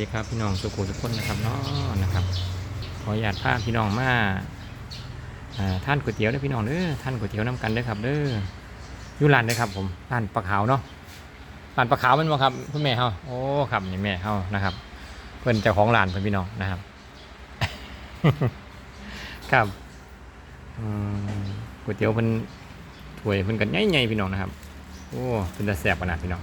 ดีครับพี่น้องสุขุทุกคนนะครับเนาะนะครับ ขออนุญาตพาพี่น้องมาท่านก๋วยเตี๋ยวเด้พี่น้องเด้อท่านก๋วยเตี๋ยวน้ำกันเด้อครับเด้อยู่ร้านเด้อครับผมร้านปลาขาวเนาะร้านปลาขาวมันบ่ครับคุณแม่เฮาโอ้ครับนี่แม่เฮานะครับ เพิ่นเจ้าของร้านเพิ่นพี่น้องนะครับ ครับก๋วยเตี๋ยวเพิ่นถ้วยเพิ่นกันใหญ่ๆพี่น้องนะครับ โอ้เป็นตาแซ่บขนาดพี่น้อง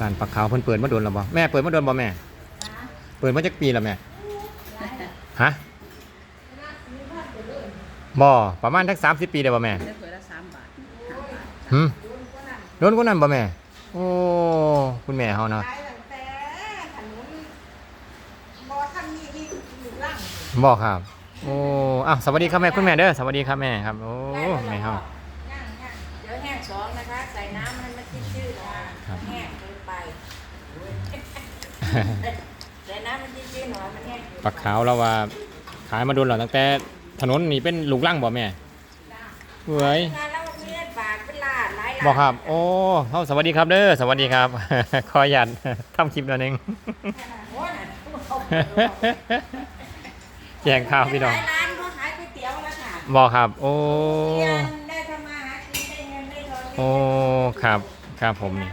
ร้านปลาขาวเพิ่นเปิดมาโดนแล้วบ่แม่เปิดมาโดนบ่แม่ เปิดมาจักปีแล้วแม่ฮะบ่ประมาณทักสามสิบปีได้บ่แม่ได้ถ้วยละสามบาทห้าบาทหืมโดนกว่านั้นบ่แม่ โอ้คุณแม่เฮาเนาะขายตั้งแต่ถนนบ่ทันมีที่อยู่ล่างบ่ครับ โอ้อ้าวสวัสดีครับแม่คุณแม่เด้อสวัสดีครับแม่ครับ โอ้แม่เฮา ย่างย่างเดี๋ยวแห้งสองนะคะ ใส่น้ำมันไม่คิดชื่อนะคะ ครับ แห้งเกินไป ใส่น้ำมันคิดชื่อหน่อยมันแห้งเกินปลาขาวเราว่าขายมาโดนแล้วตั้งแต่ถนนนี่เป็นลูกลังบ่แม่เว้ยงานแล้วมีเล่นปากเป็นลาดหลายลาดบอกครับ โอ้เฮาสวัสดีครับเด้อสวัสดีครับ ขออนุญาตทำคลิปหนั่นเองโอ้ยน่ะเอาแจ้งข่าวพี่น้องหลายร้านเขาขายก๋วยเตี๋ยวแล้วค่ะบอกครับ โอ้เรียนได้ทำมาหากินได้เงินได้ทองโอ้ครับครับผมนี่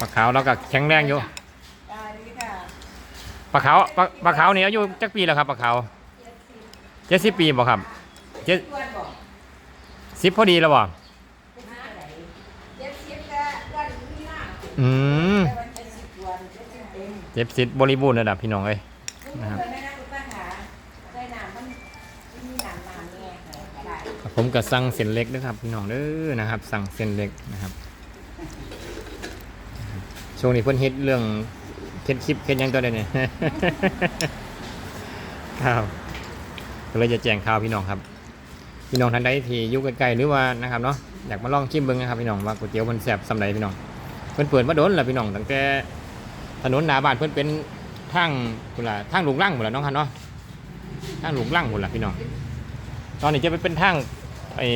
ปลาขาวเราก็แข็งแรงอยู่ได้ดีค่ะป ลาขาวปลาปลาขาวนี่อายุจักปีแล้วครับปลาขาวเจ็ดสิบปีบอกครับเจ็ดสิบพอดีแล้วบ่อืมเจ็ดสิบสิบเต็มเจ็ดสิบบริบูรณ์ระดับพี่น้องเอ้ยนะครับบได้นะคุณป้าขาได้น้ำมันมีน้ำน้ำเนี่ยได้ผมก็สั่งเส้นเล็กด้วยครับพี่น้องเด้อนะครับ สั่งเส้นเล็กนะครับช่วงนี้เพิ่นเฮ็ดเรื่อง เฮ็ดคลิปเฮ็ดยังตัวได้เนี่ย ครับก็เลยจะแจ้งข่าวพี่น้องครับ พี่น้องท่านใดที่อยู่ใกล้ๆหรือว่านะครับเนาะอยากมาลองชิมเบิ่งนะครับพี่น้องว่าก๋วยเตี๋ยวมันแซ่บสำใดพี่น้องเพิ่นเปิดมาโดนแล้วพี่น้องตั้งแต่ถนนหน้าบ้านเพิ่นเป็นทางพุ่นละทางหลูกลังพุ่นละน้องคันเนาะทางหลูกลังพุ่นละพี่น้อง ตอนนี้จะไปเป็นทางไอ้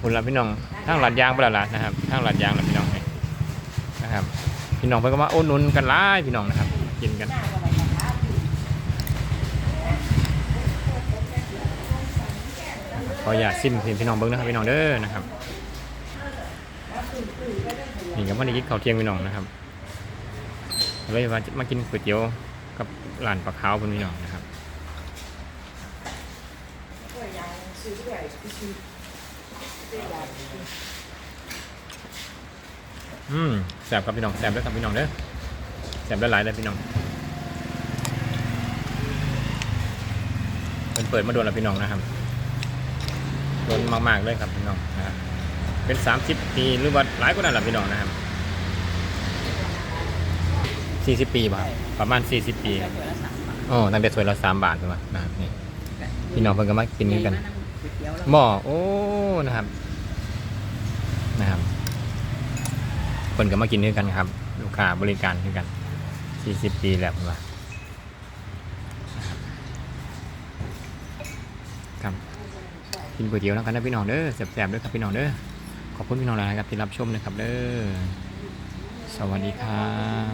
พุ่นละพี่น้องทางหลาดยางพุ่นล่ะล่ะนะครับทางหลาดยางละพี่น้องนี่นะครับ พี่น้องเพิ่นก็มาโอ้หนุนกันหลายพี่น้องนะครับ กินกันหน้าก็ไปนะคะขออย่าซิมพี่น้องเบิ้งนะครับพี่น้องเด้อนะครับนี่ก็พอดีกินข้าวเที่ยงพี่น้องนะครับเลยว่าจะมากินก๋วยเตี๋ยวกับร้านปลาขาวเพิ่นพี่น้องนะครับอืมแซ่บครับพี่น้องแซ่บด้อครับพี่น้องเด้อ แซ่บหลายๆเลยพี่น้องเพิ่นเปิดมาโดนแล้วพี่น้องนะครับโดนมากๆเลยครับพี่น้องนะครับเป็นสามสิบปีหรือว่าหลายกว่านั้นแหละพี่น้องนะครับสี่สิบปีป่ะประมาณสี่สิบปีได้ครับถ้วยละโอ้ตั้งแต่ถ้วยละสามบาทใช่ไหมนะครับนี่พี่น้องเพิ่นก็มากินกันก๋วยเตี๋ยวแล้วหม้อโอ้นะครับนะครับเพิ่นก็มากินด้วยกันครับ ลูกค้าบริการด้วยกัน สี่สิบปีแล้วเพิ่นว่านะครับกินก๋วยเตี๋ยวแล้วกันนะพี่น้องเด้อแซ่บๆด้วยครับพี่น้องเด้อขอบคุณพี่น้องหลายครับที่รับชมนะครับเด้อสวัสดีครับ